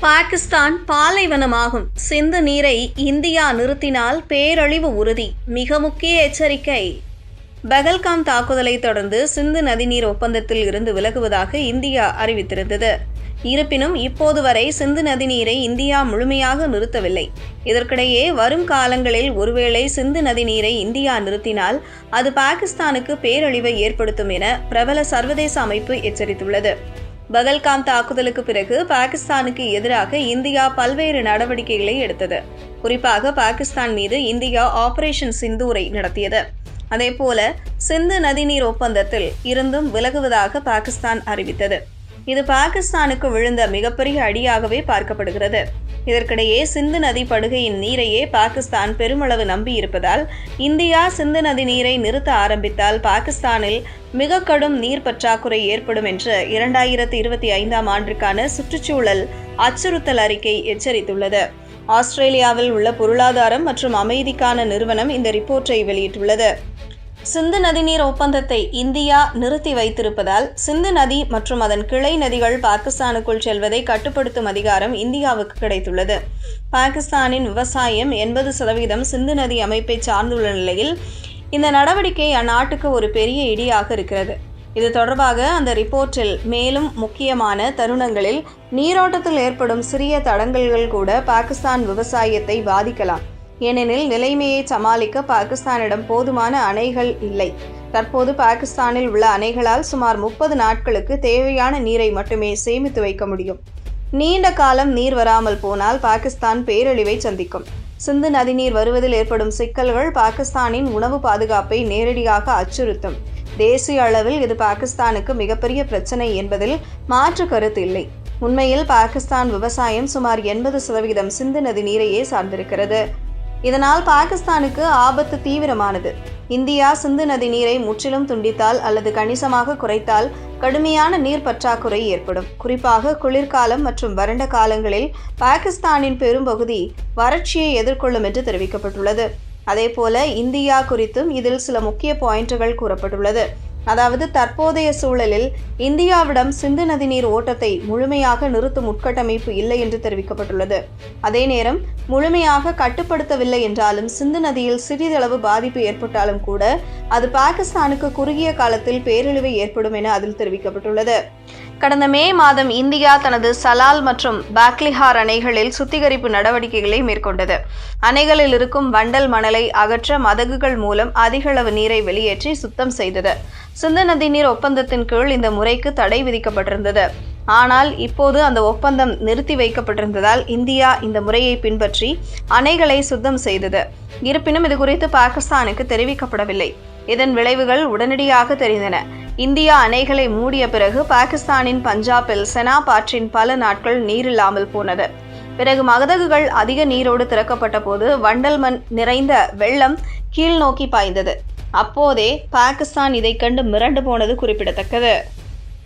பாகிஸ்தான் பாலைவனமாகும். சிந்து நீரை இந்தியா நிறுத்தினால் பேரழிவு உறுதி. மிக முக்கிய எச்சரிக்கை. பகல்காம் தாக்குதலை தொடர்ந்து சிந்து நதிநீர் ஒப்பந்தத்தில் இருந்து விலகுவதாக இந்தியா அறிவித்திருந்தது. இருப்பினும் இப்போது வரை சிந்து நதிநீரை இந்தியா முழுமையாக நிறுத்தவில்லை. இதற்கிடையே வரும் காலங்களில் ஒருவேளை சிந்து நதிநீரை இந்தியா நிறுத்தினால் அது பாகிஸ்தானுக்கு பேரழிவை ஏற்படுத்தும் என பிரபல சர்வதேச அமைப்பு எச்சரித்துள்ளது. பகல்காம் தாக்குதலுக்கு பிறகு பாகிஸ்தானுக்கு எதிராக இந்தியா பல்வேறு நடவடிக்கைகளை எடுத்தது. குறிப்பாக பாகிஸ்தான் மீது இந்தியா ஆபரேஷன் சிந்தூரை நடத்தியது. அதேபோல சிந்து நதிநீர் ஒப்பந்தத்தில் இருந்தும் விலகுவதாக பாகிஸ்தான் அறிவித்தது. இது பாகிஸ்தானுக்கு விழுந்த மிகப்பெரிய அடியாகவே பார்க்கப்படுகிறது. இதற்கிடையே சிந்து நதி படுகையின் நீரையே பாகிஸ்தான் பெருமளவு நம்பியிருப்பதால் இந்தியா சிந்து நதி நீரை நிறுத்த ஆரம்பித்தால் பாகிஸ்தானில் மிக கடும் நீர் பற்றாக்குறை ஏற்படும் என்று இரண்டாயிரத்தி இருபத்தி ஐந்தாம் ஆண்டிற்கான சுற்றுச்சூழல் அச்சுறுத்தல் அறிக்கை எச்சரித்துள்ளது. ஆஸ்திரேலியாவில் உள்ள பொருளாதாரம் மற்றும் அமைதிக்கான நிறுவனம் இந்த ரிப்போர்ட்டை வெளியிட்டுள்ளது. சிந்து நதிநீர் ஒப்பந்தத்தை இந்தியா நிறுத்தி வைத்திருப்பதால் சிந்து நதி மற்றும் அதன் கிளை நதிகள் பாகிஸ்தானுக்குள் செல்வதை கட்டுப்படுத்தும் அதிகாரம் இந்தியாவுக்கு கிடைத்துள்ளது. பாகிஸ்தானின் விவசாயம் எண்பது சதவீதம் சிந்து நதி அமைப்பை சார்ந்துள்ள நிலையில் இந்த நடவடிக்கை அந்நாட்டுக்கு ஒரு பெரிய இடியாக இருக்கிறது. இது தொடர்பாக அந்த ரிப்போர்ட்டில் மேலும் முக்கியமான தருணங்களில் நீரோட்டத்தில் ஏற்படும் சிறிய தடங்கல்கள் கூட பாகிஸ்தான் விவசாயத்தை பாதிக்கலாம். ஏனெனில் நிலைமையை சமாளிக்க பாகிஸ்தானிடம் போதுமான அணைகள் இல்லை. தற்போது பாகிஸ்தானில் உள்ள அணைகளால் சுமார் முப்பது நாட்களுக்கு தேவையான நீரை மட்டுமே சேமித்து வைக்க முடியும். நீண்ட காலம் நீர் வராமல் போனால் பாகிஸ்தான் பேரழிவை சந்திக்கும். சிந்து நதிநீர் வருவதில் ஏற்படும் சிக்கல்கள் பாகிஸ்தானின் உணவு பாதுகாப்பை நேரடியாக அச்சுறுத்தும். தேசிய அளவில் இது பாகிஸ்தானுக்கு மிகப்பெரிய பிரச்சனை என்பதில் மாற்று கருத்து இல்லை. உண்மையில் பாகிஸ்தான் விவசாயம் சுமார் எண்பது சதவீதம் சிந்து நதி நீரையே சார்ந்திருக்கிறது. இதனால் பாகிஸ்தானுக்கு ஆபத்து தீவிரமானது. இந்தியா சிந்து நதி நீரை முற்றிலும் துண்டித்தால் அல்லது கணிசமாக குறைத்தால் கடுமையான நீர் பற்றாக்குறை ஏற்படும். குறிப்பாக குளிர்காலம் மற்றும் வறண்ட காலங்களில் பாகிஸ்தானின் பெரும்பகுதி வறட்சியை எதிர்கொள்ளும் என்று தெரிவிக்கப்பட்டுள்ளது. அதேபோல இந்தியா குறித்தும் இதில் சில முக்கிய பாயிண்டுகள் கூறப்பட்டுள்ளது. அதாவது தற்போதைய சூழலில் இந்தியாவிடம் சிந்து நதிநீர் ஓட்டத்தை முழுமையாக நிறுத்தும் உட்கட்டமைப்பு இல்லை என்று தெரிவிக்கப்பட்டுள்ளது. அதே நேரம் முழுமையாக கட்டுப்படுத்தவில்லை என்றாலும் சிந்து நதியில் சிறிதளவு பாதிப்பு ஏற்பட்டாலும் கூட அது பாகிஸ்தானுக்கு குறுகிய காலத்தில் பேரழிவை ஏற்படும் என அதில் தெரிவிக்கப்பட்டுள்ளது. கடந்த மே மாதம் இந்தியா தனது சலால் மற்றும் பாக்லிஹார் அணைகளில் சுத்திகரிப்பு நடவடிக்கைகளை மேற்கொண்டது. அணைகளில் இருக்கும் வண்டல் மணலை அகற்ற மதகுகள் மூலம் அதிகளவு நீரை வெளியேற்றி சுத்தம் செய்தது. சிந்து நதி நீர் ஒப்பந்தத்தின் கீழ் இந்த முறைக்கு தடை விதிக்கப்பட்டிருந்தது. ஆனால் இப்போது அந்த ஒப்பந்தம் நிறுத்தி வைக்கப்பட்டிருந்ததால் இந்தியா இந்த முறையை பின்பற்றி அணைகளை சுத்தம் செய்தது. இருப்பினும் இது குறித்து பாகிஸ்தானுக்கு தெரிவிக்கப்படவில்லை. இதன் விளைவுகள் உடனடியாக தெரிந்தன. இந்தியா அணைகளை மூடிய பிறகு பாகிஸ்தானின் பஞ்சாபில் செனாப் ஆற்றின் பல நாட்கள் நீரில்லாமல் போனது. பிறகு மகதகுகள் அதிக நீரோடு திறக்கப்பட்ட போது வண்டல் மண் நிறைந்த வெள்ளம் கீழ் நோக்கி பாய்ந்தது. அப்போதே பாகிஸ்தான் இதை கண்டு மிரண்டு போனது குறிப்பிடத்தக்கது.